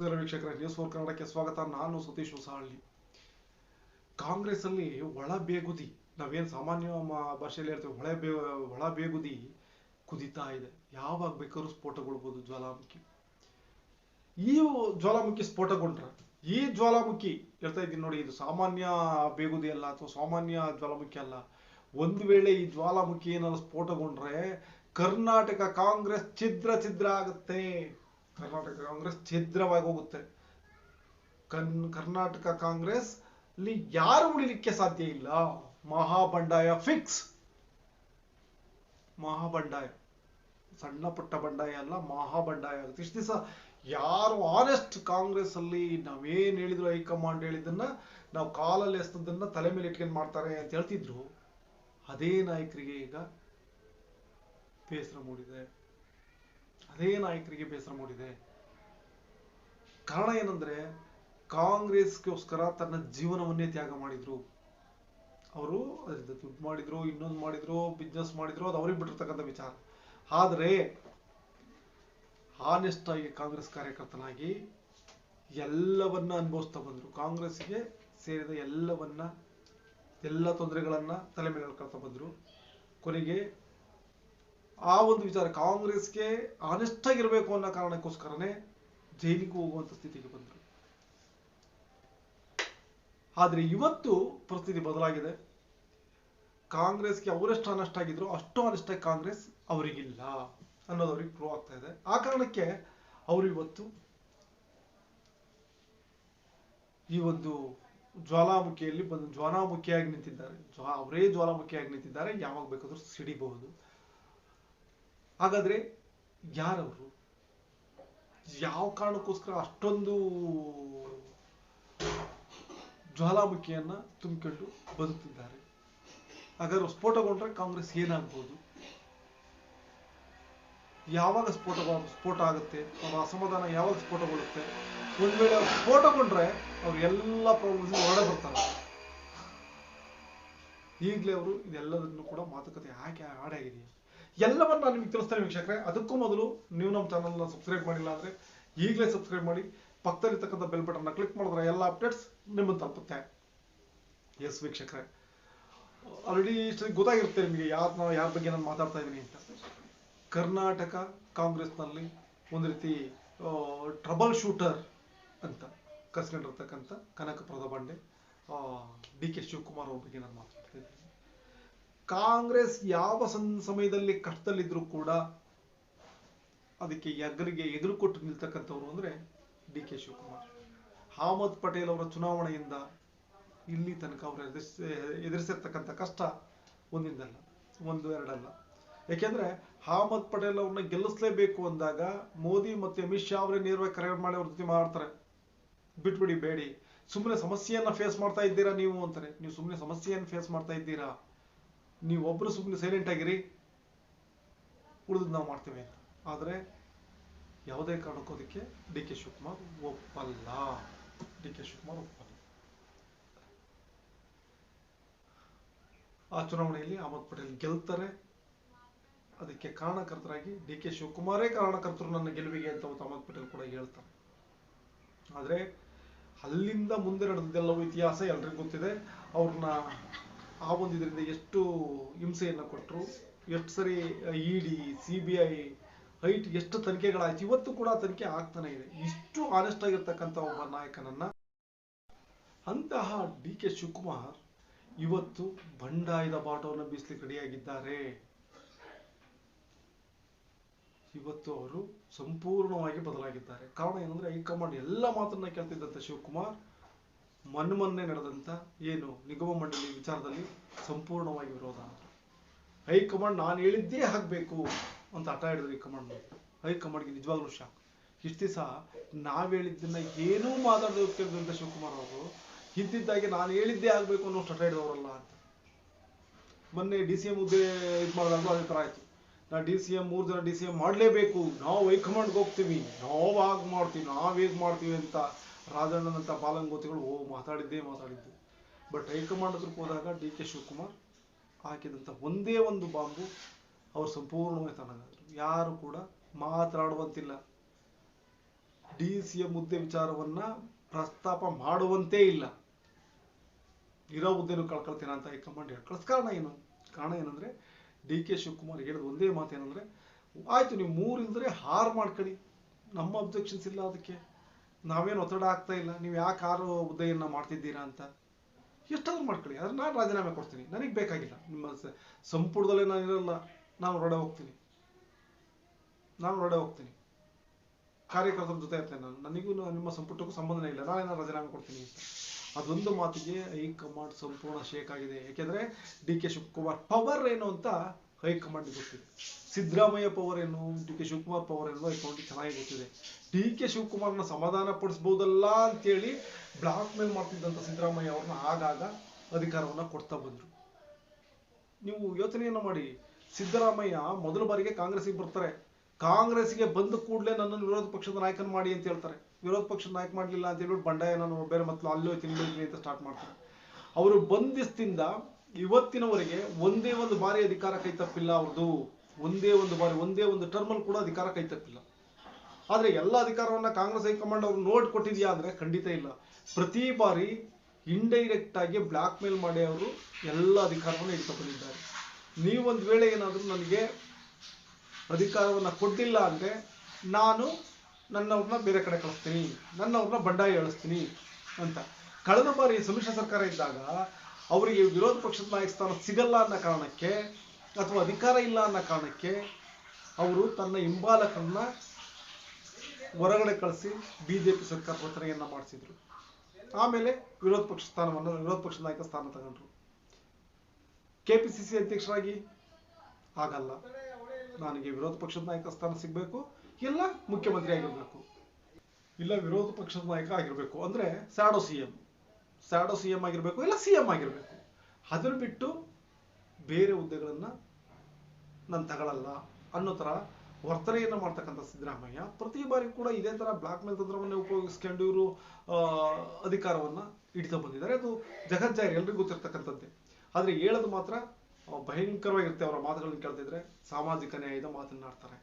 ವೀಕ್ಷಕರ, news four ಕನ್ನಡಕ್ಕೆ ಸ್ವಾಗತ. ನಾನು ಸತೀಶ್ ಹೊಸಹಳ್ಳಿ. ಕಾಂಗ್ರೆಸ್ ಅಲ್ಲಿ ಒಳ ಬೇಗುದಿ. ನಾವೇನ್ ಸಾಮಾನ್ಯ ಭಾಷೆಯಲ್ಲಿ ಹೇಳ್ತೇವೆ ಒಳ ಬೇ, ಒಳ ಬೇಗುದಿ ಕುದಿತಾ ಇದೆ. ಯಾವಾಗ ಬೇಕಾದ್ರೂ ಸ್ಫೋಟಗೊಳ್ಬೋದು ಜ್ವಾಲಾಮುಖಿ. ಈ ಜ್ವಾಲಾಮುಖಿ ಸ್ಫೋಟಗೊಂಡ್ರ, ಈ ಜ್ವಾಲಾಮುಖಿ ಹೇಳ್ತಾ ಇದ್ದೀನಿ ನೋಡಿ, ಇದು ಸಾಮಾನ್ಯ ಬೇಗುದಿ ಅಲ್ಲ ಅಥವಾ ಸಾಮಾನ್ಯ ಜ್ವಾಲಾಮುಖಿ ಅಲ್ಲ. ಒಂದು ವೇಳೆ ಈ ಜ್ವಾಲಾಮುಖಿ ಏನಾದ್ರು ಸ್ಫೋಟಗೊಂಡ್ರೆ, ಕರ್ನಾಟಕ ಕಾಂಗ್ರೆಸ್ ಛಿದ್ರ ಛಿದ್ರ ಆಗುತ್ತೆ. ಕರ್ನಾಟಕ ಕಾಂಗ್ರೆಸ್ ಛಿದ್ರವಾಗಿ ಹೋಗುತ್ತೆ. ಕನ್, ಕರ್ನಾಟಕ ಕಾಂಗ್ರೆಸ್ ಅಲ್ಲಿ ಯಾರು ಉಳಿಲಿಕ್ಕೆ ಸಾಧ್ಯ ಇಲ್ಲ? ಮಹಾಬಂಡಾಯ ಫಿಕ್ಸ್. ಮಹಾಬಂಡಾಯ. ಸಣ್ಣ ಪುಟ್ಟ ಬಂಡಾಯ ಅಲ್ಲ, ಮಹಾಬಂಡಾಯ ಆಗುತ್ತೆ. ಇಷ್ಟು ದಿವಸ ಯಾರು ಆನೆಸ್ಟ್ ಕಾಂಗ್ರೆಸ್ ಅಲ್ಲಿ ನಾವೇನ್ ಹೇಳಿದ್ರು ಹೈಕಮಾಂಡ್ ಹೇಳಿದ್ದನ್ನ, ನಾವು ಕಾಲಲ್ಲಿ ಎಸ್ತದನ್ನ ತಲೆ ಮೇಲೆ ಇಟ್ಕೊಂಡು ಮಾಡ್ತಾರೆ ಅಂತ ಹೇಳ್ತಿದ್ರು. ಅದೇ ನಾಯಕರಿಗೆ ಈಗ ಬೇಸರ ಮೂಡಿದೆ. ಅದೇ ನಾಯಕರಿಗೆ ಬೇಸರ ಮೂಡಿದೆ. ಕಾರಣ ಏನಂದ್ರೆ, ಕಾಂಗ್ರೆಸ್ಗೋಸ್ಕರ ತನ್ನ ಜೀವನವನ್ನೇ ತ್ಯಾಗ ಮಾಡಿದ್ರು. ಅವರು ದುಡ್ಡು ಮಾಡಿದ್ರು, ಇನ್ನೊಂದು ಮಾಡಿದ್ರು ಬಿಸ್ನೆಸ್ ಮಾಡಿದ್ರು, ಅದು ಅವ್ರಿಗೆ ಬಿಟ್ಟಿರ್ತಕ್ಕಂಥ ವಿಚಾರ. ಆದರೆ ಹಾನೆಸ್ಟ್ ಆಗಿ ಕಾಂಗ್ರೆಸ್ ಕಾರ್ಯಕರ್ತನಾಗಿ ಎಲ್ಲವನ್ನ ಅನುಭವಿಸ್ತಾ ಬಂದ್ರು. ಕಾಂಗ್ರೆಸ್ಗೆ ಸೇರಿದ ಎಲ್ಲವನ್ನ, ಎಲ್ಲ ತೊಂದರೆಗಳನ್ನ ತಲೆ ಮೇಲೆ ಹೇಳ್ಕೊಳ್ತಾ ಬಂದ್ರು. ಕೊನೆಗೆ ಆ ಒಂದು ವಿಚಾರ ಕಾಂಗ್ರೆಸ್ಗೆ ಆನೆಸ್ಟ್ ಆಗಿರಬೇಕು ಅನ್ನೋ ಕಾರಣಕ್ಕೋಸ್ಕರನೇ ಜೈಲಿಗೆ ಹೋಗುವಂತ ಸ್ಥಿತಿಗೆ ಬಂದರು. ಆದ್ರೆ ಇವತ್ತು ಪರಿಸ್ಥಿತಿ ಬದಲಾಗಿದೆ. ಕಾಂಗ್ರೆಸ್ಗೆ ಅವರೆಷ್ಟು ಅನಷ್ಟ ಆಗಿದ್ರು ಅಷ್ಟು ಅನಿಷ್ಟ ಕಾಂಗ್ರೆಸ್ ಅವರಿಗಿಲ್ಲ ಅನ್ನೋದು ಅವ್ರಿಗೆ ಪ್ರೂವ್ ಆಗ್ತಾ ಇದೆ. ಆ ಕಾರಣಕ್ಕೆ ಅವರು ಇವತ್ತು ಈ ಒಂದು ಜ್ವಾಲಾಮುಖಿಯಲ್ಲಿ ಬಂದು ಜ್ವಾಲಾಮುಖಿಯಾಗಿ ನಿಂತಿದ್ದಾರೆ. ಜ್ವಾ ಅವರೇ ಜ್ವಾಲಾಮುಖಿಯಾಗಿ ನಿಂತಿದ್ದಾರೆ. ಯಾವಾಗ ಬೇಕಾದ್ರೂ ಸಿಡಿಬಹುದು. ಹಾಗಾದ್ರೆ ಯಾರವರು? ಯಾವ ಕಾರಣಕ್ಕೋಸ್ಕರ ಅಷ್ಟೊಂದು ಜ್ವಾಲಾಮುಖಿಯನ್ನ ತುಂಬಿಕೊಂಡು ಬದುಕ್ತಿದ್ದಾರೆ? ಹಾಗಾದ್ರೆ ಸ್ಫೋಟಗೊಂಡ್ರೆ ಕಾಂಗ್ರೆಸ್ ಏನಾಗ್ಬೋದು? ಯಾವಾಗ ಸ್ಫೋಟ ಸ್ಫೋಟ ಆಗುತ್ತೆ? ಅವರ ಅಸಮಾಧಾನ ಯಾವಾಗ ಸ್ಫೋಟಗೊಳ್ಳುತ್ತೆ? ಒಂದ್ ವೇಳೆ ಅವ್ರು ಸ್ಫೋಟಗೊಂಡ್ರೆ ಅವ್ರು ಎಲ್ಲ ಪ್ರಾಬ್ಲಮ್ಸ್ ಹೊರಡೆ ಬರ್ತಾರೆ. ಈಗಲೇ ಅವರು ಇದೆಲ್ಲದನ್ನು ಕೂಡ ಮಾತುಕತೆ ಹಾಕಿ ಆಡಾಗಿದೆಯಾ ಎಲ್ಲವನ್ನ ನಾನು ನಿಮ್ಗೆ ತಿಳಿಸ್ತೇನೆ ವೀಕ್ಷಕರೇ. ಅದಕ್ಕೂ ಮೊದಲು ನೀವು ನಮ್ಮ ಚಾನಲ್ನ ಸಬ್ಸ್ಕ್ರೈಬ್ ಮಾಡಿಲ್ಲ ಅಂದ್ರೆ ಈಗಲೇ ಸಬ್ಸ್ಕ್ರೈಬ್ ಮಾಡಿ. ಪಕ್ಕದಲ್ಲಿರ್ತಕ್ಕಂಥ ಬೆಲ್ ಬಟನ್ನ ಕ್ಲಿಕ್ ಮಾಡಿದ್ರೆ ಎಲ್ಲ ಅಪ್ಡೇಟ್ಸ್ ನಿಮ್ಮನ್ನು ತಲುಪುತ್ತೆ. ಎಸ್ ವೀಕ್ಷಕರೇ. ಆಲ್ರೆಡಿ ಇಷ್ಟು ಗೊತ್ತಾಗಿರುತ್ತೆ ನಿಮಗೆ ಯಾರ ಯಾರ ಬಗ್ಗೆ ನಾನು ಮಾತಾಡ್ತಾ ಇದ್ದೀನಿ ಅಂತ. ಕರ್ನಾಟಕ ಕಾಂಗ್ರೆಸ್ನಲ್ಲಿ ಒಂದು ರೀತಿ ಟ್ರಬಲ್ ಶೂಟರ್ ಅಂತ ಕರ್ಸ್ಕೊಂಡಿರ್ತಕ್ಕಂಥ ಕನಕಪ್ರದ ಬಂಡೆ ಡಿ ಕೆ ಶಿವಕುಮಾರ್ ಅವ್ರ ಬಗ್ಗೆ ನಾನು ಮಾತಾಡ್ತಾ ಇದ್ದೀನಿ. ಕಾಂಗ್ರೆಸ್ ಯಾವ ಸಮಯದಲ್ಲಿ ಕಷ್ಟದಲ್ಲಿದ್ರು ಕೂಡ ಅದಕ್ಕೆ ಎಗರಿಗೆ ಎದುರು ಕೊಟ್ಟು ನಿಲ್ತಕ್ಕಂಥವ್ರು ಅಂದ್ರೆ ಡಿ ಕೆ ಶಿವಕುಮಾರ್. ಅಹಮದ್ ಪಟೇಲ್ ಅವರ ಚುನಾವಣೆಯಿಂದ ಇಲ್ಲಿ ತನಕ ಅವರು ಎದುರಿಸ, ಎದುರಿಸಿರ್ತಕ್ಕಂಥ ಕಷ್ಟ ಒಂದಿಂದಲ್ಲ ಒಂದು ಎರಡಲ್ಲ. ಯಾಕೆಂದ್ರೆ ಅಹಮದ್ ಪಟೇಲ್ ಅವ್ರನ್ನ ಗೆಲ್ಲಿಸ್ಲೇಬೇಕು ಅಂದಾಗ ಮೋದಿ ಮತ್ತೆ ಅಮಿತ್ ಶಾ ಅವರೇ ನೇರವಾಗಿ ಕರೆ ಮಾಡಿ ಅವ್ರ ಜೊತೆ ಮಾಡ್ತಾರೆ. ಬಿಟ್ಬಿಡಿ, ಬೇಡಿ. ಸುಮ್ಮನೆ ಸಮಸ್ಯೆಯನ್ನ ಫೇಸ್ ಮಾಡ್ತಾ ಇದ್ದೀರಾ ನೀವು ಅಂತಾರೆ. ನೀವು ಸುಮ್ಮನೆ ಸಮಸ್ಯೆಯನ್ನು ಫೇಸ್ ಮಾಡ್ತಾ ಇದ್ದೀರಾ? ನೀವು ಒಬ್ರು ಸುಮ್ಮನೆ ಸೈಲೆಂಟ್ ಆಗಿರಿ. ಉಳಿದ್ ನಾವು ಮಾಡ್ತೇವೆ ಅಂತ. ಆದ್ರೆ ಯಾವುದೇ ಕಾರಣಕ್ಕೋದಕ್ಕೆ ಡಿ ಕೆ ಶಿವಕುಮಾರ್ ಒಪ್ಪಲ್ಲ. ಡಿ ಕೆ ಶಿವಕುಮಾರ್ ಒಪ್ಪಲ್ಲ. ಆ ಚುನಾವಣೆಯಲ್ಲಿ ಅಹಮದ್ ಪಟೇಲ್ ಗೆಲ್ತಾರೆ. ಅದಕ್ಕೆ ಕಾರಣಕರ್ತರಾಗಿ ಡಿ ಕೆ ಶಿವಕುಮಾರೇ ಕಾರಣಕರ್ತರು ನನ್ನ ಗೆಲುವಿಗೆ ಅಂತ ಅಹಮದ್ ಪಟೇಲ್ ಕೂಡ ಹೇಳ್ತಾರೆ. ಆದ್ರೆ ಅಲ್ಲಿಂದ ಮುಂದೆ ನಡೆದಿದ್ದೆಲ್ಲವೂ ಇತಿಹಾಸ, ಎಲ್ರಿಗೂ ಗೊತ್ತಿದೆ. ಅವ್ರನ್ನ ಆ ಒಂದು ಇದರಿಂದ ಎಷ್ಟು ಹಿಂಸೆಯನ್ನು ಕೊಟ್ಟರು ಎಷ್ಟು ಸರಿ E D, C B I height ಎಷ್ಟು ತನಿಖೆಗಳಾಯ್ತು? ಇವತ್ತು ಕೂಡ ತನಿಖೆ ಆಗ್ತಾನೆ ಇದೆ. ಇಷ್ಟು ಆನೆಸ್ಟ್ ಆಗಿರ್ತಕ್ಕಂಥ ಒಬ್ಬ ನಾಯಕನನ್ನ ಅಂತಹ ಡಿ ಕೆ ಶಿವಕುಮಾರ್ ಇವತ್ತು ಬಂಡಾಯದ ಬಾಟವನ್ನು ಬೀಸ್ಲಿಕ್ಕೆ ರೆಡಿಯಾಗಿದ್ದಾರೆ. ಇವತ್ತು ಅವರು ಸಂಪೂರ್ಣವಾಗಿ ಬದಲಾಗಿದ್ದಾರೆ. ಕಾರಣ ಏನಂದ್ರೆ ಹೈಕಮಾಂಡ್ ಎಲ್ಲ ಮಾತನ್ನ ಕೇಳ್ತಿದ್ದಂತ ಶಿವಕುಮಾರ್ ಮೊನ್ನೆ ನಡೆದಂತ ಏನು ನಿಗಮ ಮಂಡಳಿ ವಿಚಾರದಲ್ಲಿ ಸಂಪೂರ್ಣವಾಗಿ ವಿರೋಧ. ಹೈಕಮಾಂಡ್ ನಾನು ಹೇಳಿದ್ದೇ ಹಾಕಬೇಕು ಅಂತ ಹಠ ಹಿಡಿದ್ರು ಹೈಕಮಾಂಡ್ ಹೈಕಮಾಂಡ್ಗೆ ನಿಜವಾಗ್ಲೂ ಶಾಕ್ ಇಷ್ಟು ದಿವಸ ನಾವು ಹೇಳಿದ್ದನ್ನ ಏನೂ ಮಾತಾಡೋದಕ್ಕೆ ಶಿವಕುಮಾರ್ ಅವರು. ಇದ್ದಿದ್ದಾಗೆ ನಾನು ಹೇಳಿದ್ದೇ ಆಗಬೇಕು ಅನ್ನೋ ಹಠ ಹಿಡಿದವರಲ್ಲ ಅಂತ. ಮೊನ್ನೆ ಡಿ ಸಿ ಎಂ ಹುದ್ದೆ ಇದು ಮಾಡಿದಾಗ ಅದೇ ಥರ ಆಯಿತು. ನಾ ಡಿ ಸಿ ಎಂ, ಮೂರು ಜನ ಡಿ ಸಿ ಎಂ ಮಾಡಲೇಬೇಕು. ನಾವು ಹೈಕಮಾಂಡ್ಗೆ ಹೋಗ್ತೀವಿ. ನಾವು ಆಗ ಮಾಡ್ತೀವಿ, ನಾವು ಹೇಗೆ ಮಾಡ್ತೀವಿ ಅಂತ ರಾಜಣ್ಣನಂತ ಪಾಲಂಗೋತಿಗಳು ಓ, ಮಾತಾಡಿದ್ದೇ ಮಾತಾಡಿದ್ದು. ಬಟ್ ಹೈಕಮಾಂಡ್ ಹತ್ರಕ್ಕೆ ಹೋದಾಗ ಡಿ ಕೆ ಶಿವಕುಮಾರ್ ಹಾಕಿದಂಥ ಒಂದೇ ಒಂದು ಬಾಂಬು ಅವ್ರು ಸಂಪೂರ್ಣವಾಗಿ ತಣ್ಣಗಾದ್ರು ಯಾರು ಕೂಡ ಮಾತಾಡುವಂತಿಲ್ಲ ಡಿ ಸಿ ಎಂ ಹುದ್ದೆ ವಿಚಾರವನ್ನ ಪ್ರಸ್ತಾಪ ಮಾಡುವಂತೇ ಇಲ್ಲ. ಇರೋ ಹುದ್ದೆನೂ ಕಳ್ಕೊಳ್ತೀನ ಅಂತ ಹೈಕಮಾಂಡ್ ಹೇಳ್ಕೊಳ್ಳೋದು ಕಾರಣ ಏನು? ಕಾರಣ ಏನಂದ್ರೆ ಡಿ ಕೆ ಶಿವಕುಮಾರ್ ಹೇಳಿದ ಒಂದೇ ಮಾತು ಏನಂದ್ರೆ ಆಯ್ತು, ನೀವು ಮೂರು ಇಲ್ದ್ರೆ ಹಾರ್ ಮಾಡ್ಕೊಳ್ಳಿ ನಮ್ಮ ಅಬ್ಜೆಕ್ಷನ್ಸ್ ಇಲ್ಲ ಅದಕ್ಕೆ. ನಾವೇನು ಒತ್ತಡ ಆಗ್ತಾ ಇಲ್ಲ, ನೀವು ಯಾಕೆ ಆರು ಹುದ್ದೆಯನ್ನು ಮಾಡ್ತಿದ್ದೀರಾ ಅಂತ? ಎಷ್ಟಾದ್ರೂ ಮಾಡ್ಕೊಳ್ಳಿ ಆದ್ರೆ ನಾನು ರಾಜೀನಾಮೆ ಕೊಡ್ತೀನಿ. ನನಗೆ ಬೇಕಾಗಿಲ್ಲ. ನಿಮ್ಮ ಸಂಪುಟದಲ್ಲಿ ನಾನು ಇರಲ್ಲ, ನಾನು ಹೊರಡೆ ಹೋಗ್ತೀನಿ. ನಾನು ಹೊರಡೆ ಹೋಗ್ತೀನಿ. ಕಾರ್ಯಕರ್ತರ ಜೊತೆ ಇರ್ತೇನೆ ನಾನು. ನನಗೂ ನಿಮ್ಮ ಸಂಪುಟಕ್ಕೂ ಸಂಬಂಧನೇ ಇಲ್ಲ. ನಾನು ರಾಜೀನಾಮೆ ಕೊಡ್ತೀನಿ ಅಂತ. ಅದೊಂದು ಮಾತಿಗೆ ಹೈಕಮಾಂಡ್ ಸಂಪೂರ್ಣ ಶೇಕ್ ಆಗಿದೆ. ಯಾಕೆಂದ್ರೆ ಡಿ ಕೆ ಶಿವಕುಮಾರ್ ಪವರ್ ಏನು ಅಂತ ಹೈಕಮಾಂಡ್ ಗೊತ್ತಿದೆ ಸಿದ್ದರಾಮಯ್ಯ ಪವರ್ ಏನು, ಡಿ ಕೆ ಶಿವಕುಮಾರ್ ಪವರ್ ಏನು ಹೈಕಮಾಂಡ್ ಚೆನ್ನಾಗಿ ಗೊತ್ತಿದೆ ಡಿ ಕೆ ಶಿವಕುಮಾರ್ನ ಸಮಾಧಾನ ಪಡಿಸ್ಬೋದಲ್ಲ ಅಂತೇಳಿ ಬ್ಲಾಕ್ ಮೇಲ್ ಮಾಡ್ತಿದ್ದಂಥ ಸಿದ್ದರಾಮಯ್ಯ ಅವ್ರನ್ನ ಆಗಾಗ ಅಧಿಕಾರವನ್ನ ಕೊಡ್ತಾ ಬಂದ್ರು. ನೀವು ಯೋಚನೆಯನ್ನ ಮಾಡಿ. ಸಿದ್ದರಾಮಯ್ಯ ಮೊದಲ ಬಾರಿಗೆ ಕಾಂಗ್ರೆಸ್ಗೆ ಬರ್ತಾರೆ. ಕಾಂಗ್ರೆಸ್ಗೆ ಬಂದ ಕೂಡಲೇ ನನ್ನನ್ನು ವಿರೋಧ ಪಕ್ಷದ ನಾಯಕನ ಮಾಡಿ ಅಂತ ಹೇಳ್ತಾರೆ. ವಿರೋಧ ಪಕ್ಷದ ನಾಯಕ ಮಾಡಲಿಲ್ಲ ಅಂತ ಹೇಳ್ಬಿಟ್ಟು ಬಂಡಾಯ ನಾನು ಬೇರೆ ಮತ್ತೆ ಅಲ್ಲೋ ತಿನ್ಬೇಕು ಅಂತ ಸ್ಟಾರ್ಟ್ ಮಾಡ್ತಾರೆ. ಅವರು ಬಂದಿಸ್ತಿಂದ ಇವತ್ತಿನವರೆಗೆ ಒಂದೇ ಒಂದು ಬಾರಿ ಅಧಿಕಾರ ಕೈ ತಪ್ಪಿಲ್ಲ ಅವ್ರದ್ದು. ಒಂದೇ ಒಂದು ಬಾರಿ, ಒಂದೇ ಒಂದು ಟರ್ಮಲ್ ಕೂಡ ಅಧಿಕಾರ ಕೈ ತಪ್ಪಿಲ್ಲ. ಆದ್ರೆ ಎಲ್ಲ ಅಧಿಕಾರವನ್ನ ಕಾಂಗ್ರೆಸ್ ಹೈಕಮಾಂಡ್ ಅವ್ರು ನೋಟ್ ಕೊಟ್ಟಿದ್ಯಾ ಅಂದ್ರೆ ಖಂಡಿತ ಇಲ್ಲ. ಪ್ರತಿ ಬಾರಿ ಇಂಡೈರೆಕ್ಟ್ ಆಗಿ ಬ್ಲಾಕ್ ಮೇಲ್ ಮಾಡಿ ಅವರು ಎಲ್ಲ ಅಧಿಕಾರವನ್ನು ಇಟ್ಕೊಂಡಿದ್ದಾರೆ ನೀವೊಂದು ವೇಳೆ ಏನಾದರೂ ನನಗೆ ಅಧಿಕಾರವನ್ನ ಕೊಟ್ಟಿಲ್ಲ ಅಂದ್ರೆ ನಾನು ನನ್ನವ್ರನ್ನ ಬೇರೆ ಕಡೆ ಕಳಿಸ್ತೀನಿ. ನನ್ನವ್ರನ್ನ ಬಂಡಾಯ ಎಳಿಸ್ತೀನಿ ಅಂತ. ಕಳೆದ ಬಾರಿ ಸಮ್ಮಿಶ್ರ ಸರ್ಕಾರ ಇದ್ದಾಗ ಅವರಿಗೆ ವಿರೋಧ ಪಕ್ಷದ ನಾಯಕ ಸ್ಥಾನ ಸಿಗಲ್ಲ ಅನ್ನೋ ಕಾರಣಕ್ಕೆ ಅಥವಾ ಅಧಿಕಾರ ಇಲ್ಲ ಅನ್ನೋ ಕಾರಣಕ್ಕೆ ಅವರು ತನ್ನ ಹಿಂಬಾಲಕರನ್ನ ಹೊರಗಡೆ ಕಳಿಸಿ ಬಿಜೆಪಿ ಸರ್ಕಾರ ರಚನೆಯನ್ನ ಮಾಡಿಸಿದ್ರು. ಆಮೇಲೆ ವಿರೋಧ ಪಕ್ಷ ಸ್ಥಾನವನ್ನು, ವಿರೋಧ ಪಕ್ಷದ ನಾಯಕ ಸ್ಥಾನ ತಗೊಂಡ್ರು. ಕೆ ಪಿ ಸಿ ಸಿ ಅಧ್ಯಕ್ಷರಾಗಿ ಆಗಲ್ಲ. ನನಗೆ ವಿರೋಧ ಪಕ್ಷದ ನಾಯಕ ಸ್ಥಾನ ಸಿಗಬೇಕು, ಇಲ್ಲ ಮುಖ್ಯಮಂತ್ರಿ ಆಗಿರಬೇಕು. ಇಲ್ಲ ವಿರೋಧ ಪಕ್ಷದ ನಾಯಕ ಆಗಿರಬೇಕು. ಅಂದ್ರೆ shadow C M shadow C M ಆಗಿರಬೇಕು ಇಲ್ಲ ಸಿ ಎಂ ಆಗಿರಬೇಕು. ಅದನ್ನು ಬಿಟ್ಟು ಬೇರೆ ಹುದ್ದೆಗಳನ್ನ ನಾನು ತಗೊಳ್ಳಲ್ಲ ಅನ್ನೋ ಥರ ವರ್ತನೆಯನ್ನ ಮಾಡ್ತಕ್ಕಂಥ ಸಿದ್ದರಾಮಯ್ಯ ಪ್ರತಿ ಬಾರಿ ಕೂಡ ಇದೇ ತರ ಬ್ಲಾಕ್ ಮೇಲ್ ತಂತ್ರವನ್ನ ಉಪಯೋಗಿಸ್ಕೊಂಡು ಇವರು ಅಧಿಕಾರವನ್ನ ಹಿಡಿತಾ ಬಂದಿದ್ದಾರೆ. ಅದು ಜಗಜ್ಜಾರಿ ಎಲ್ರಿಗೂ ಗೊತ್ತಿರ್ತಕ್ಕಂಥದ್ದೇ. ಆದರೆ ಹೇಳೋದು ಮಾತ್ರ ಭಯಂಕರವಾಗಿರುತ್ತೆ ಅವರ ಮಾತುಗಳನ್ನ ಕೇಳ್ತಿದ್ರೆ. ಸಾಮಾಜಿಕ ನ್ಯಾಯದ ಮಾತನಾಡ್ತಾರೆ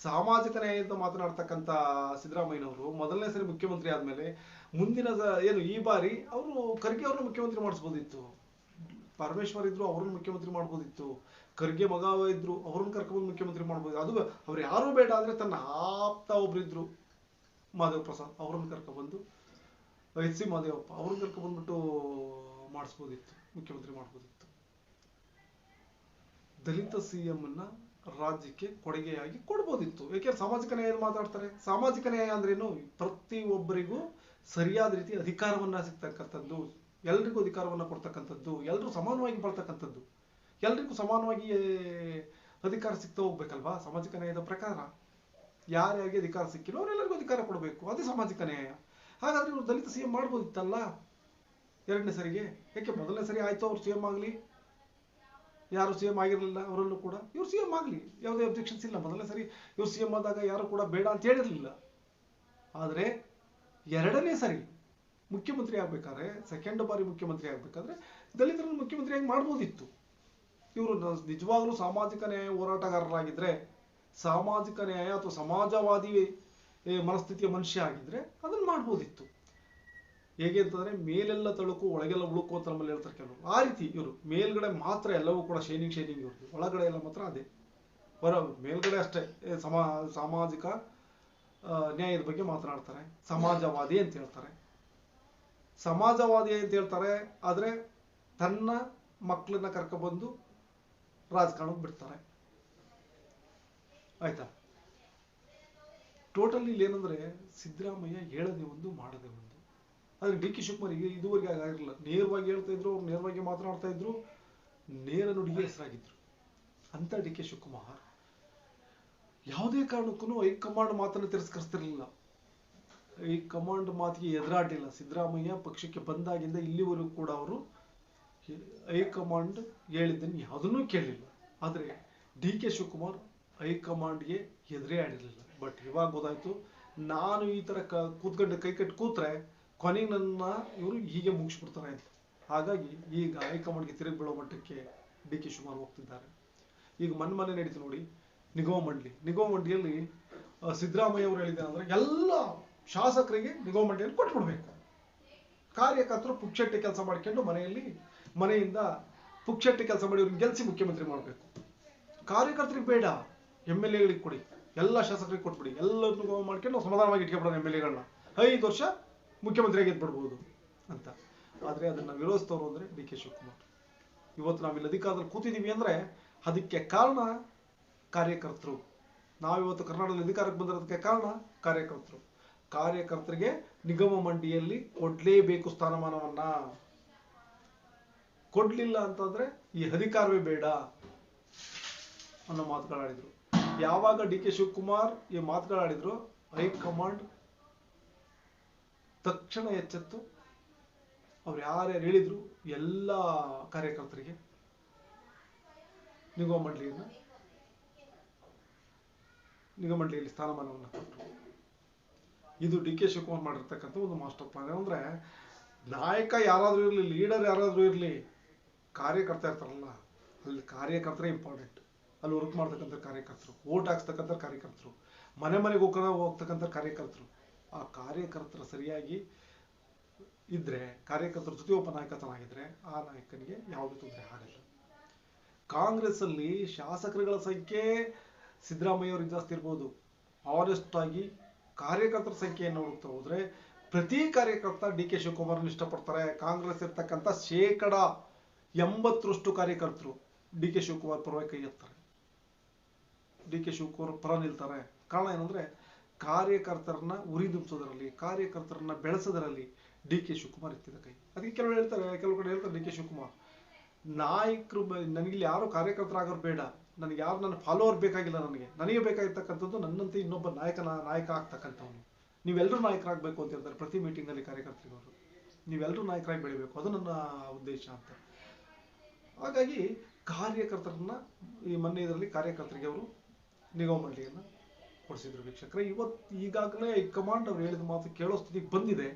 ಸಾಮಾಜಿಕ ನ್ಯಾಯದ ಮಾತನಾಡ್ತಕ್ಕಂಥ ಸಿದ್ದರಾಮಯ್ಯನವರು ಮೊದಲನೇ ಸರಿ ಮುಖ್ಯಮಂತ್ರಿ ಆದ್ಮೇಲೆ ಮುಂದಿನ ಏನು ಈ ಬಾರಿ ಅವರು ಖರ್ಗೆ ಅವ್ರನ್ನ ಮುಖ್ಯಮಂತ್ರಿ ಮಾಡಿಸ್ಬೋದಿತ್ತು. ಪರಮೇಶ್ವರ್ ಇದ್ರು ಅವ್ರನ್ನ ಮುಖ್ಯಮಂತ್ರಿ ಮಾಡ್ಬೋದಿತ್ತು. ಖರ್ಗೆ ಮಗ ಇದ್ರು ಅವ್ರನ್ನ ಕರ್ಕೊಂಡು ಮುಖ್ಯಮಂತ್ರಿ ಮಾಡ್ಬೋದು. ಅದು ಅವ್ರು ಯಾರು ಬೇಡ ಅಂದ್ರೆ ತನ್ನ ಆಪ್ತ ಒಬ್ರಿದ್ರು ಮಾಧವ ಪ್ರಸಾದ್ ಅವ್ರನ್ನ ಕರ್ಕೊಂಡ್ಬಂದು ಎಚ್ ಸಿ ಮಾದೇವಪ್ಪ ಅವ್ರನ್ನ ಕರ್ಕೊಂಡ್ಬಂದ್ಬಿಟ್ಟು ಮಾಡಿಸ್ಬೋದಿತ್ತು, ಮುಖ್ಯಮಂತ್ರಿ ಮಾಡ್ಬೋದಿತ್ತು. ದಲಿತ ಸಿಎಂ ಅನ್ನ ರಾಜ್ಯಕ್ಕೆ ಕೊಡುಗೆಯಾಗಿ ಕೊಡ್ಬೋದಿತ್ತು. ಯಾಕೆಂದ್ರೆ ಸಾಮಾಜಿಕ ನ್ಯಾಯ ಮಾತಾಡ್ತಾರೆ. ಸಾಮಾಜಿಕ ನ್ಯಾಯ ಅಂದ್ರೇನು? ಪ್ರತಿ ಒಬ್ಬರಿಗೂ ಸರಿಯಾದ ರೀತಿ ಅಧಿಕಾರವನ್ನ ಸಿಗ್ತಕ್ಕಂಥದ್ದು, ಎಲ್ರಿಗೂ ಅಧಿಕಾರವನ್ನ ಕೊಡ್ತಕ್ಕಂಥದ್ದು ಎಲ್ಲರೂ ಸಮಾನವಾಗಿ ಬರ್ತಕ್ಕಂಥದ್ದು ಎಲ್ರಿಗೂ ಸಮಾನವಾಗಿ ಅಧಿಕಾರ ಸಿಗ್ತಾ ಹೋಗ್ಬೇಕಲ್ವಾ? ಸಾಮಾಜಿಕ ನ್ಯಾಯದ ಪ್ರಕಾರ. ಯಾರ್ಯಾರಿಗೆ ಅಧಿಕಾರ ಸಿಕ್ಕಿಲ್ಲ, ಅವರೆಲ್ಲರಿಗೂ ಅಧಿಕಾರ ಕೊಡಬೇಕು. ಅದೇ ಸಾಮಾಜಿಕ ನ್ಯಾಯ. ಹಾಗಾದ್ರೆ ಇವರು ದಲಿತ ಸಿಎಂ ಮಾಡ್ಬೋದಿತ್ತಲ್ಲ? ಎರಡನೇ ಸರಿಗೆ. ಯಾಕೆ ಮೊದಲನೇ ಸರಿ ಆಯ್ತು ಅವ್ರು ಸಿಎಂ ಆಗಲಿ? ಯಾರು ಸಿ ಎಂ ಆಗಿರಲಿಲ್ಲ ಅವರಲ್ಲೂ ಕೂಡ. ಇವ್ರು ಸಿ ಎಂ ಆಗಲಿ. ಯಾವುದೇ ಅಬ್ಜೆಕ್ಷನ್ಸ್ ಇಲ್ಲ. ಮೊದಲನೇ ಸರಿ ಇವ್ರು ಸಿ ಎಂ ಆದಾಗ ಯಾರು ಕೂಡ ಬೇಡ ಅಂತ ಹೇಳಿರಲಿಲ್ಲ. ಆದರೆ ಎರಡನೇ ಸರಿ ಮುಖ್ಯಮಂತ್ರಿ ಆಗ್ಬೇಕಾದ್ರೆ ಸೆಕೆಂಡ್ ಬಾರಿ ಮುಖ್ಯಮಂತ್ರಿ ಆಗ್ಬೇಕಾದ್ರೆ, ದಲಿತರನ್ನು ಮುಖ್ಯಮಂತ್ರಿಯಾಗಿ ಮಾಡ್ಬೋದಿತ್ತು. ಇವರು ನಿಜವಾಗ್ಲೂ ಸಾಮಾಜಿಕ ನ್ಯಾಯ ಹೋರಾಟಗಾರರಾಗಿದ್ರೆ, ಸಾಮಾಜಿಕ ನ್ಯಾಯ ಅಥವಾ ಸಮಾಜವಾದಿ ಮನಸ್ಥಿತಿಯ ಮನುಷ್ಯ ಆಗಿದ್ರೆ ಅದನ್ನ ಮಾಡ್ಬೋದಿತ್ತು. ಹೇಗೆ ಅಂತಂದ್ರೆ, ಮೇಲೆಲ್ಲ ತಳುಕು, ಒಳಗೆಲ್ಲ ಉಳುಕು ಅಂತ ನಮ್ಮಲ್ಲಿ ಹೇಳ್ತಾರೆ ಕೆಲವರು. ಆ ರೀತಿ ಇವರು, ಮೇಲ್ಗಡೆ ಮಾತ್ರ ಎಲ್ಲವೂ ಕೂಡ ಶೈನಿಂಗ್ ಶೈನಿಂಗ್ ಇವ್ರದ್ದು. ಒಳಗಡೆ ಎಲ್ಲ ಮಾತ್ರ ಅದೇ. ಹೊರ, ಮೇಲ್ಗಡೆ ಅಷ್ಟೇ ಸಮಾ, ಸಾಮಾಜಿಕ ನ್ಯಾಯದ ಬಗ್ಗೆ ಮಾತನಾಡ್ತಾರೆ. ಸಮಾಜವಾದಿ ಅಂತ ಹೇಳ್ತಾರೆ. ಸಮಾಜವಾದಿ ಅಂತ ಹೇಳ್ತಾರೆ, ಆದರೆ ತನ್ನ ಮಕ್ಕಳನ್ನ ಕರ್ಕೊಬಂದು ರಾಜಕಾರಣಕ್ಕೆ ಬಿಡ್ತಾರೆ. ಆಯ್ತಾ? ಟೋಟಲ್ ಇಲ್ಲಿ ಏನಂದ್ರೆ, ಸಿದ್ದರಾಮಯ್ಯ ಹೇಳದೆ ಒಂದು, ಮಾಡದೆ ಒಂದು. ಆದ್ರೆ ಡಿ ಕೆ ಶಿವಕುಮಾರ್ ಇದುವರೆಗೆ ಆಗಿರಲಿಲ್ಲ. ನೇರವಾಗಿ ಹೇಳ್ತಾ ಇದ್ರು, ಅವ್ರು ನೇರವಾಗಿ ಮಾತನಾಡ್ತಾ ಇದ್ರು, ನೇರ ನುಡಿಗೆ ಹೆಸರಾಗಿದ್ರು. ಅಂತ ಡಿ ಕೆ ಶಿವಕುಮಾರ್ ಯಾವುದೇ ಕಾರಣಕ್ಕೂ ಹೈಕಮಾಂಡ್ ಮಾತನ್ನು ತಿರಸ್ಕರಿಸ್ತಿರ್ಲಿಲ್ಲ. ಈ ಕಮಾಂಡ್ ಮಾತಿಗೆ ಎದುರಾಟಿಲ್ಲ ಸಿದ್ದರಾಮಯ್ಯ ಪಕ್ಷಕ್ಕೆ ಬಂದಾಗಿಂದ ಇಲ್ಲಿವರೆಗೂ ಕೂಡ ಅವರು ಹೈಕಮಾಂಡ್ ಹೇಳಿದ್ದನ್ನು ಯಾವುದನ್ನೂ ಕೇಳಿಲ್ಲ ಆದರೆ ಡಿ ಕೆ ಶಿವಕುಮಾರ್ ಹೈಕಮಾಂಡ್ಗೆ ಎದುರೇ ಆಡಿರಲಿಲ್ಲ. ಬಟ್ ಇವಾಗ ಗೊತ್ತಾಯ್ತು, ನಾನು ಈ ಥರ ಕ ಕೂತ್ಕೊಂಡು, ಕೈ ಕಟ್ಟಿ ಕೂತ್ರೆ ಕೊನೆಗೆ ನನ್ನ ಇವರು ಹೀಗೆ ಮುಗಿಸ್ಬಿಡ್ತಾರೆ ಅಂತ. ಹಾಗಾಗಿ ಈಗ ಹೈಕಮಾಂಡ್ಗೆ ತಿರುಗಿ ಬೀಳೋ ಮಟ್ಟಕ್ಕೆ ಡಿ ಕೆ ಶಿವಕುಮಾರ್ ಹೋಗ್ತಿದ್ದಾರೆ. ಈಗ ಮನ್ ಮನೆ ನಡೀತು ನೋಡಿ ನಿಗಮ ಮಂಡಳಿ. ನಿಗಮ ಮಂಡಳಿಯಲ್ಲಿ ಸಿದ್ದರಾಮಯ್ಯ ಅವರು ಹೇಳಿದ್ದಾರೆ ಅಂದ್ರೆ ಎಲ್ಲ ಶಾಸಕರಿಗೆ ನಿಗಮ ಮಂಡಳಿಯಲ್ಲಿ ಕೊಟ್ಬಿಡ್ಬೇಕು. ಕಾರ್ಯಕರ್ತರು ಪುಕ್ಷಟ್ಟೆ ಕೆಲಸ ಮಾಡ್ಕೊಂಡು ಮನೆಯಲ್ಲಿ, ಮನೆಯಿಂದ ಪುಕ್ಷಟ್ಟೆ ಕೆಲಸ ಮಾಡಿ ಅವ್ರನ್ನ ಗೆಲ್ಸಿ ಮುಖ್ಯಮಂತ್ರಿ ಮಾಡಬೇಕು. ಕಾರ್ಯಕರ್ತರಿಗೆ ಬೇಡ, ಎಂ ಎಲ್ ಎಗಳಿಗೆ ಕೊಡಿ. ಎಲ್ಲ ಶಾಸಕರಿಗೆ ಕೊಟ್ಬಿಡಿ. ಎಲ್ಲರನ್ನೂ ಮಾಡ್ಕೊಂಡು ನಾವು ಸಮಾಧಾನವಾಗಿ ಇಟ್ಕೊಬಿಡೋಣ ಎಂ ಎಲ್ ಎಗಳನ್ನ. ಐದು ವರ್ಷ ಮುಖ್ಯಮಂತ್ರಿಯಾಗಿ ಎದ್ಬಿಡ್ಬೋದು ಅಂತ. ಆದರೆ ಅದನ್ನು ವಿರೋಧಿಸ್ತವ್ರು ಅಂದರೆ ಡಿ ಕೆ ಶಿವಕುಮಾರ್. ಇವತ್ತು ನಾವಿಲ್ಲಿ ಅಧಿಕಾರದಲ್ಲಿ ಕೂತಿದ್ದೀವಿ ಅಂದರೆ ಅದಕ್ಕೆ ಕಾರಣ ಕಾರ್ಯಕರ್ತರು. ನಾವಿವತ್ತು ಕರ್ನಾಟಕದಲ್ಲಿ ಅಧಿಕಾರಕ್ಕೆ ಬಂದಿರೋದಕ್ಕೆ ಕಾರಣ ಕಾರ್ಯಕರ್ತರು. ಕಾರ್ಯಕರ್ತರಿಗೆ ನಿಗಮ ಮಂಡಿಯಲ್ಲಿ ಕೊಡ್ಲೇಬೇಕು ಸ್ಥಾನಮಾನವನ್ನ. ಕೊಡ್ಲಿಲ್ಲ ಅಂತಂದ್ರೆ ಈ ಅಧಿಕಾರವೇ ಬೇಡ ಅನ್ನೋ ಮಾತುಗಳಾಡಿದ್ರು ಯಾವಾಗ ಡಿ ಕೆ ಶಿವಕುಮಾರ್ ಈ ಮಾತುಗಳಾಡಿದ್ರು ಹೈಕಮಾಂಡ್ ತಕ್ಷಣ ಎಚ್ಚೆತ್ತು. ಅವ್ರು ಯಾರ್ಯಾರು ಹೇಳಿದ್ರು, ಎಲ್ಲ ಕಾರ್ಯಕರ್ತರಿಗೆ. ನಿಗಮ ಮಂಡಳಿಯನ್ನ. ನಿಗಮ ಮಂಡಳಿಯಲ್ಲಿ ಸ್ಥಾನಮಾನವನ್ನು ಕೊಟ್ಟರು. ಇದು ಡಿ ಕೆ ಶಿವಕುಮಾರ್ ಮಾಡಿರ್ತಕ್ಕಂಥ ಒಂದು ಮಾಸ್ಟರ್ ಪ್ಲಾನ್. ಅಂದರೆ ನಾಯಕ ಯಾರಾದರೂ ಇರಲಿ, ಲೀಡರ್ ಯಾರಾದರೂ ಇರಲಿ, ಕಾರ್ಯಕರ್ತ ಇರ್ತಾರಲ್ಲ, ಅಲ್ಲಿ ಕಾರ್ಯಕರ್ತರೇ ಇಂಪಾರ್ಟೆಂಟ್ ಅಲ್ಲಿ ವರ್ಕ್ ಮಾಡ್ತಕ್ಕಂಥ ಕಾರ್ಯಕರ್ತರು ಓಟ್ ಹಾಕ್ಸ್ತಕ್ಕಂಥ ಕಾರ್ಯಕರ್ತರು, ಮನೆ ಮನೆಗೆ ಹೋಗ ಹೋಗ್ತಕ್ಕಂಥ ಕಾರ್ಯಕರ್ತರು. ಆ ಕಾರ್ಯಕರ್ತರ ಸರಿಯಾಗಿ ಇದ್ದರೆ ಕಾರ್ಯಕರ್ತರ ಜೊತೆ ಒಬ್ಬ ನಾಯಕ ಚೆನ್ನಾಗಿದ್ರೆ ಆ ನಾಯಕನಿಗೆ ಯಾವುದೇ ತೊಂದರೆ ಆಗಲ್ಲ. ಕಾಂಗ್ರೆಸ್ಸಲ್ಲಿ ಶಾಸಕರುಗಳ ಸಂಖ್ಯೆ ಸಿದ್ದರಾಮಯ್ಯ ಅವ್ರಿಗೆ ಜಾಸ್ತಿ ಇರ್ಬೋದು. ಆನೆಸ್ಟ್ ಕಾರ್ಯಕರ್ತರ ಸಂಖ್ಯೆಯನ್ನು ನೋಡ್ತಾ ಹೋದ್ರೆ ಪ್ರತಿ ಕಾರ್ಯಕರ್ತ ಡಿ ಕೆ ಶಿವಕುಮಾರ್ನ ಇಷ್ಟಪಡ್ತಾರೆ. ಕಾಂಗ್ರೆಸ್ ಇರ್ತಕ್ಕಂಥ ಶೇಕಡ ಎಂಬತ್ತರಷ್ಟು ಕಾರ್ಯಕರ್ತರು ಡಿ ಕೆ ಶಿವಕುಮಾರ್ ಪರವಾಗಿ ಕೈ ಎತ್ತಾರೆ. ಡಿ ಕೆ ಶಿವಕುಮಾರ್ ಪರ ನಿಲ್ತಾರೆ. ಕಾರಣ ಏನಂದ್ರೆ ಕಾರ್ಯಕರ್ತರನ್ನ ಉರಿದುಂಬಿಸೋದ್ರಲ್ಲಿ ಕಾರ್ಯಕರ್ತರನ್ನ ಬೆಳೆಸೋದ್ರಲ್ಲಿ ಡಿ ಕೆ ಶಿವಕುಮಾರ್ ಎತ್ತಿದ ಕೈ. ಅದಕ್ಕೆ ಕೆಲವರು ಹೇಳ್ತಾರೆ ಕೆಲವು ಕಡೆ ಹೇಳ್ತಾರೆ ಡಿ ಕೆ ಶಿವಕುಮಾರ್, ನಾಯಕರು ನನಗಿಲ್ಲಿ ಯಾರು ಕಾರ್ಯಕರ್ತರಾಗೋರು ಬೇಡ. ನನಗೆ ಯಾರು ನನ್ನ ಫಾಲೋವರ್ ಬೇಕಾಗಿಲ್ಲ ನನಗೆ. ನನಗೆ ಬೇಕಾಗಿರ್ತಕ್ಕಂಥದ್ದು ನನ್ನಂತೆ ಇನ್ನೊಬ್ಬ ನಾಯಕನ, ನಾಯಕ ಆಗ್ತಕ್ಕಂಥವನು. ನೀವೆಲ್ಲರೂ ನಾಯಕರಾಗಬೇಕು ಅಂತ ಹೇಳ್ತಾರೆ ಪ್ರತಿ ಮೀಟಿಂಗಲ್ಲಿ ಕಾರ್ಯಕರ್ತರಿಗವರು ನೀವೆಲ್ಲರೂ ನಾಯಕರಾಗಿ ಬೆಳಿಬೇಕು. ಅದು ನನ್ನ ಉದ್ದೇಶ ಅಂತ. ಹಾಗಾಗಿ ಕಾರ್ಯಕರ್ತರನ್ನ, ಈ ಮೊನ್ನೆ ಇದರಲ್ಲಿ ಕಾರ್ಯಕರ್ತರಿಗೆ ಅವರು ನಿಗಮ ಮಂಡಳಿಯನ್ನು ಕೊಡಿಸಿದ್ರು ವೀಕ್ಷಕರೇ. ಇವತ್ತು ಈಗಾಗಲೇ ಕಮಾಂಡ್ ಅವ್ರು ಹೇಳಿದ ಮಾತು ಕೇಳೋ ಸ್ಥಿತಿಗೆ ಬಂದಿದೆ.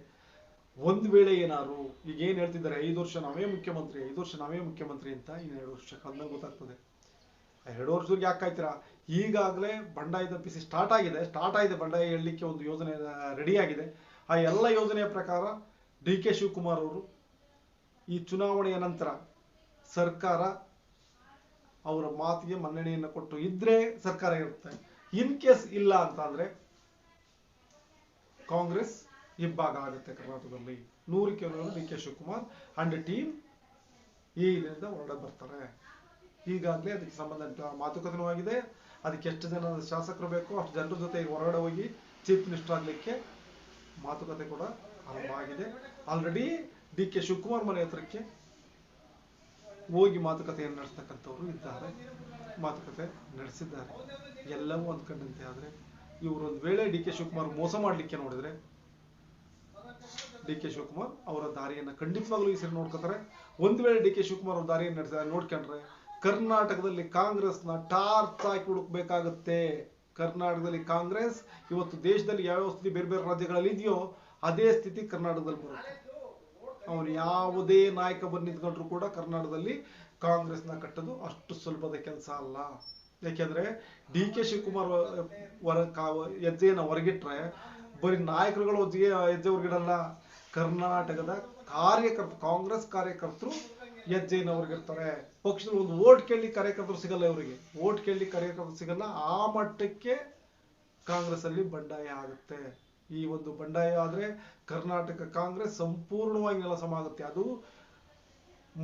ಒಂದು ವೇಳೆ ಏನಾದ್ರು ಈಗ ಏನು ಹೇಳ್ತಿದ್ದಾರೆ, ಐದು ವರ್ಷ ನಾವೇ ಮುಖ್ಯಮಂತ್ರಿ, ಐದು ವರ್ಷ ನಾವೇ ಮುಖ್ಯಮಂತ್ರಿ ಅಂತ ಇನ್ನೆರಡು ವರ್ಷ ಆದ್ಮೇಲೆ ಗೊತ್ತಾಗ್ತದೆ. ಎರಡು ವರ್ಷಕ್ಕೆ ಯಾಕೆ ಕಾಯ್ತೀರಾ? ಈಗಾಗಲೇ ಬಂಡಾಯ ತಪ್ಪಿಸಿ ಸ್ಟಾರ್ಟ್ ಆಗಿದೆ. ಸ್ಟಾರ್ಟ್ ಆಗಿದೆ ಬಂಡಾಯ ಹೇಳಲಿಕ್ಕೆ ಒಂದು ಯೋಜನೆ ರೆಡಿಯಾಗಿದೆ ಆ ಎಲ್ಲ ಯೋಜನೆಯ ಪ್ರಕಾರ ಡಿ ಕೆ ಶಿವಕುಮಾರ್ ಅವರು ಈ ಚುನಾವಣೆಯ ನಂತರ ಸರ್ಕಾರ ಅವರ ಮಾತಿಗೆ ಮನ್ನಣೆಯನ್ನು ಕೊಟ್ಟು ಇದ್ರೆ ಸರ್ಕಾರ ಇರುತ್ತೆ. ಇನ್ ಕೇಸ್ ಇಲ್ಲ ಅಂತಂದ್ರೆ ಕಾಂಗ್ರೆಸ್ ಇಬ್ಬಾಗ ಆಗುತ್ತೆ ಕರ್ನಾಟಕದಲ್ಲಿ. ನೂರಕ್ಕೆ ನೂರು D K Shivakumar and team ಈ ಇದರಿಂದ ಹೊರಡ ಬರ್ತಾರೆ ಈಗಾಗಲೇ ಅದಕ್ಕೆ ಸಂಬಂಧ ಮಾತುಕತೆನೂ ಆಗಿದೆ. ಅದಕ್ಕೆ ಎಷ್ಟು ಜನ ಶಾಸಕರು ಬೇಕೋ ಅಷ್ಟು ಜನರ ಜೊತೆ ಹೊರಗಡೆ ಹೋಗಿ ಚೀಫ್ ಮಿನಿಸ್ಟರ್ ಆಗಲಿಕ್ಕೆ ಮಾತುಕತೆ ಕೂಡ ಆರಂಭ ಆಗಿದೆ. ಆಲ್ರೆಡಿ ಡಿ ಕೆ ಶಿವಕುಮಾರ್ ಮನೆ ಹತ್ರಕ್ಕೆ ಹೋಗಿ ಮಾತುಕತೆಯನ್ನು ನಡೆಸ್ತಕ್ಕಂಥವ್ರು ಇದ್ದಾರೆ. ಮಾತುಕತೆ ನಡೆಸಿದ್ದಾರೆ. ಎಲ್ಲವೂ ಅಂದ್ಕೊಂಡಂತೆ ಆದರೆ ಇವರು ಒಂದು ವೇಳೆ ಡಿ ಕೆ ಶಿವಕುಮಾರ್ ಮೋಸ ಮಾಡ್ಲಿಕ್ಕೆ ನೋಡಿದ್ರೆ ಡಿ ಕೆ ಶಿವಕುಮಾರ್ ಅವರ ದಾರಿಯನ್ನ ಖಂಡಿತವಾಗ್ಲೂ ಈ ಸರಿ ನೋಡ್ಕೋತಾರೆ. ಒಂದು ವೇಳೆ ಡಿ ಕೆ ಶಿವಕುಮಾರ್ ಅವ್ರ ದಾರಿಯನ್ನು ನಡೆಸ ನೋಡ್ಕೊಂಡ್ರೆ ಕರ್ನಾಟಕದಲ್ಲಿ ಕಾಂಗ್ರೆಸ್ನ ಟಾರ್ಚ್ ಹಾಕಿ ಹುಡುಕ್ಬೇಕಾಗತ್ತೆ. ಕರ್ನಾಟಕದಲ್ಲಿ ಕಾಂಗ್ರೆಸ್, ಇವತ್ತು ದೇಶದಲ್ಲಿ ಯಾವ್ಯಾವ ಸ್ಥಿತಿ ಬೇರೆ ಬೇರೆ ರಾಜ್ಯಗಳಲ್ಲಿ ಇದೆಯೋ ಅದೇ ಸ್ಥಿತಿ ಕರ್ನಾಟಕದಲ್ಲಿ ಬರುತ್ತೆ. ಅವನು ಯಾವುದೇ ನಾಯಕ ಬಂದು ಕೂಡ ಕರ್ನಾಟಕದಲ್ಲಿ ಕಾಂಗ್ರೆಸ್ನ ಕಟ್ಟೋದು ಅಷ್ಟು ಸುಲಭದ ಕೆಲಸ ಅಲ್ಲ. ಯಾಕೆಂದ್ರೆ ಡಿ ಕೆ ಶಿವಕುಮಾರ್ ಹೊರ ಹೆಜ್ಜೆಯನ್ನ ಹೊರಗಿಟ್ರೆ ಬರೀ ನಾಯಕರುಗಳು ಹೆಜ್ಜೆ ಹೆಜ್ಜೆ ಹೊರಗಿಡಲ್ಲ. ಕರ್ನಾಟಕದ ಕಾರ್ಯಕರ್ತ, ಕಾಂಗ್ರೆಸ್ ಕಾರ್ಯಕರ್ತರು ಹೆಜ್ಜೆಯನ್ನು ಅವ್ರಿಗಿರ್ತಾರೆ ಪಕ್ಷದಲ್ಲಿ ಒಂದು ಓಟ್ ಕೇಳಿ ಕಾರ್ಯಕರ್ತರು ಸಿಗಲ್ಲ ಇವರಿಗೆ. ಓಟ್ ಕೇಳಿ ಕಾರ್ಯಕರ್ತರು ಸಿಗಲ್ಲ, ಆ ಮಟ್ಟಕ್ಕೆ ಕಾಂಗ್ರೆಸ್ ಅಲ್ಲಿ ಬಂಡಾಯ ಆಗುತ್ತೆ. ಈ ಒಂದು ಬಂಡಾಯ ಆದ್ರೆ ಕರ್ನಾಟಕ ಕಾಂಗ್ರೆಸ್ ಸಂಪೂರ್ಣವಾಗಿ ನೆಲಸಮ ಆಗುತ್ತೆ. ಅದು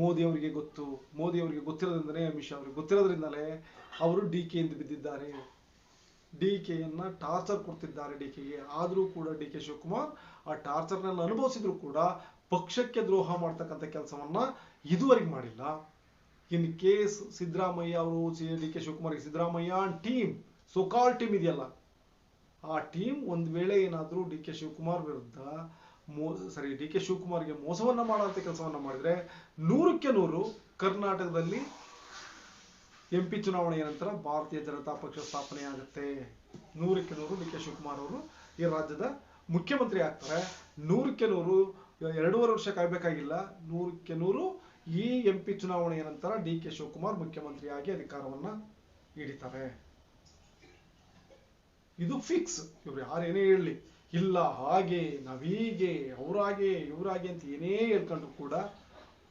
ಮೋದಿ ಅವರಿಗೆ ಗೊತ್ತು. ಮೋದಿ ಅವರಿಗೆ ಗೊತ್ತಿರೋದ್ರಿಂದಲೇ ಅಮಿತ್ ಶಾ ಅವ್ರಿಗೆ ಗೊತ್ತಿರೋದ್ರಿಂದಲೇ ಅವರು ಡಿ ಕೆ ಎಂದು ಬಿದ್ದಿದ್ದಾರೆ. ಡಿ ಕೆಯನ್ನ ಟಾರ್ಚರ್ ಕೊಡ್ತಿದ್ದಾರೆ ಡಿ ಕೆಗೆ. ಆದರೂ ಕೂಡ ಡಿ ಕೆ ಶಿವಕುಮಾರ್ ಆ ಟಾರ್ಚರ್ನ ಅನುಭವಿಸಿದ್ರು ಕೂಡ ಪಕ್ಷಕ್ಕೆ ದ್ರೋಹ ಮಾಡ್ತಕ್ಕಂಥ ಕೆಲಸವನ್ನ ಇದುವರೆಗೆ ಮಾಡಿಲ್ಲ. ಇನ್ ಕೇಸ್ ಸಿದ್ದರಾಮಯ್ಯ ಅವರು D K Shivakumar Siddaramaiah team so called team ಇದೆಯಲ್ಲ, ಆ ಟೀಮ್ ಒಂದ್ ವೇಳೆ ಏನಾದರೂ ಡಿ ಕೆ ಶಿವಕುಮಾರ್ ವಿರುದ್ಧ ಮೋ ಸರಿ ಡಿ ಕೆ ಶಿವಕುಮಾರ್ಗೆ ಮೋಸವನ್ನ ಮಾಡುವಂತ ಕೆಲಸವನ್ನ ಮಾಡಿದ್ರೆ ನೂರಕ್ಕೆ ನೂರು ಕರ್ನಾಟಕದಲ್ಲಿ ಎಂ ಪಿ ಚುನಾವಣೆಯ ನಂತರ ಭಾರತೀಯ ಜನತಾ ಪಕ್ಷ ಸ್ಥಾಪನೆ ಆಗುತ್ತೆ. ನೂರಕ್ಕೆ ನೂರು ಡಿ ಕೆ ಶಿವಕುಮಾರ್ ಅವರು ಈ ರಾಜ್ಯದ ಮುಖ್ಯಮಂತ್ರಿ ಆಗ್ತಾರೆ. ನೂರಕ್ಕೆ ನೂರು ಎರಡೂವರೆ ವರ್ಷ ಕಾಯ್ಬೇಕಾಗಿಲ್ಲ ನೂರಕ್ಕೆ ನೂರು ಈ ಎಂ ಪಿ ಚುನಾವಣೆಯ ನಂತರ ಡಿ ಕೆ ಶಿವಕುಮಾರ್ ಮುಖ್ಯಮಂತ್ರಿಯಾಗಿ ಅಧಿಕಾರವನ್ನ ಹಿಡಿತಾರೆ ಇದು ಫಿಕ್ಸ್ ಇವ್ರು ಯಾರೇನೇ ಹೇಳಲಿ, ಇಲ್ಲ, ಹಾಗೆ, ನಾವೀಗೆ, ಅವರಾಗೆ, ಇವರಾಗೆ ಅಂತ ಏನೇ ಹೇಳ್ಕೊಂಡ್ರು ಕೂಡ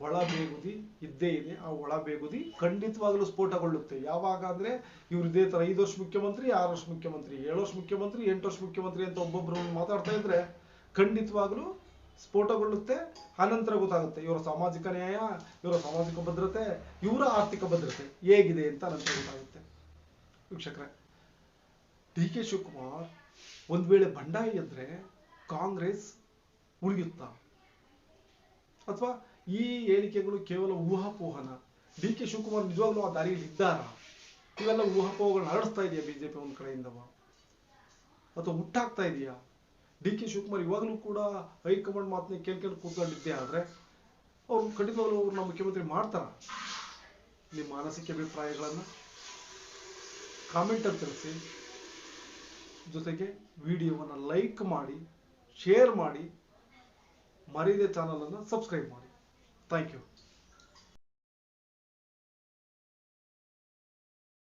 ಒಳ ಬೇಗುದಿ ಇದ್ದೇ ಇದೆ. ಆ ಒಳ ಬೇಗುದಿ ಖಂಡಿತವಾಗ್ಲೂ ಸ್ಫೋಟಗೊಳ್ಳುತ್ತೆ. ಯಾವಾಗ ಅಂದ್ರೆ ಇವ್ರು ಇದೇ ತರ ಐದು ವರ್ಷ ಮುಖ್ಯಮಂತ್ರಿ, ಆರು ವರ್ಷ ಮುಖ್ಯಮಂತ್ರಿ, ಏಳು ವರ್ಷ ಮುಖ್ಯಮಂತ್ರಿ, ಎಂಟು ವರ್ಷ ಮುಖ್ಯಮಂತ್ರಿ ಅಂತ ಒಬ್ಬೊಬ್ರು ಮಾತಾಡ್ತಾ ಇದ್ರೆ ಖಂಡಿತವಾಗ್ಲೂ ಸ್ಫೋಟಗೊಳ್ಳುತ್ತೆ ಆನಂತರ ಗೊತ್ತಾಗುತ್ತೆ. ಇವರ ಸಾಮಾಜಿಕ ನ್ಯಾಯ, ಇವರ ಸಾಮಾಜಿಕ ಭದ್ರತೆ, ಇವರ ಆರ್ಥಿಕ ಭದ್ರತೆ ಹೇಗಿದೆ ಅಂತ ನಂತರ ಗೊತ್ತಾಗುತ್ತೆ. ವೀಕ್ಷಕರೇ, ಡಿ ಕೆ ಶಿವಕುಮಾರ್ ಒಂದ್ ವೇಳೆ ಬಂಡಾಯ ಅಂದ್ರೆ ಕಾಂಗ್ರೆಸ್ ಉಳಿಯುತ್ತಾ ಅಥವಾ ಈ ಹೇಳಿಕೆಗಳು ಕೇವಲ ಊಹಾಪೋಹನ? ಡಿ ಕೆ ಶಿವಕುಮಾರ್ ನಿಜವಾಗ್ಲೂ ಆ ದಾರಿಯಲ್ಲಿ ಇದ್ದಾರಾ? ಇವೆಲ್ಲ ಊಹಾಪೋಹಗಳನ್ನ ಹರಡಿಸ್ತಾ ಇದೆಯಾ ಬಿಜೆಪಿ ಒಂದ್ ಕಡೆಯಿಂದವ? ಅಥವಾ ಹುಟ್ಟಾಗ್ತಾ ಇದೆಯಾ? ಡಿ ಕೆ ಶಿವಕುಮಾರ್ ಇವಾಗಲೂ ಕೂಡ ಹೈಕಮಾಂಡ್ ಮಾತನ್ನ ಕೇಳ್ಕೊಂಡು ಕೂತ್ಕೊಂಡಿದ್ದೆ ಆದ್ರೆ ಅವ್ರು ಖಂಡಿತವಾಗ್ಲೂ ಅವ್ರನ್ನ ಮುಖ್ಯಮಂತ್ರಿ ಮಾಡ್ತಾರ. ನಿಮ್ಮ ಮಾನಸಿಕ ಅಭಿಪ್ರಾಯಗಳನ್ನ ಕಾಮೆಂಟ್ ತಿಳಿಸಿ. ಜೊತೆಗೆ ವಿಡಿಯೋವನ್ನು ಲೈಕ್ ಮಾಡಿ, ಶೇರ್ ಮಾಡಿ ಮರೀದೆ ಚಾನಲನ್ನು ಸಬ್ಸ್ಕ್ರೈಬ್ ಮಾಡಿ. Thank you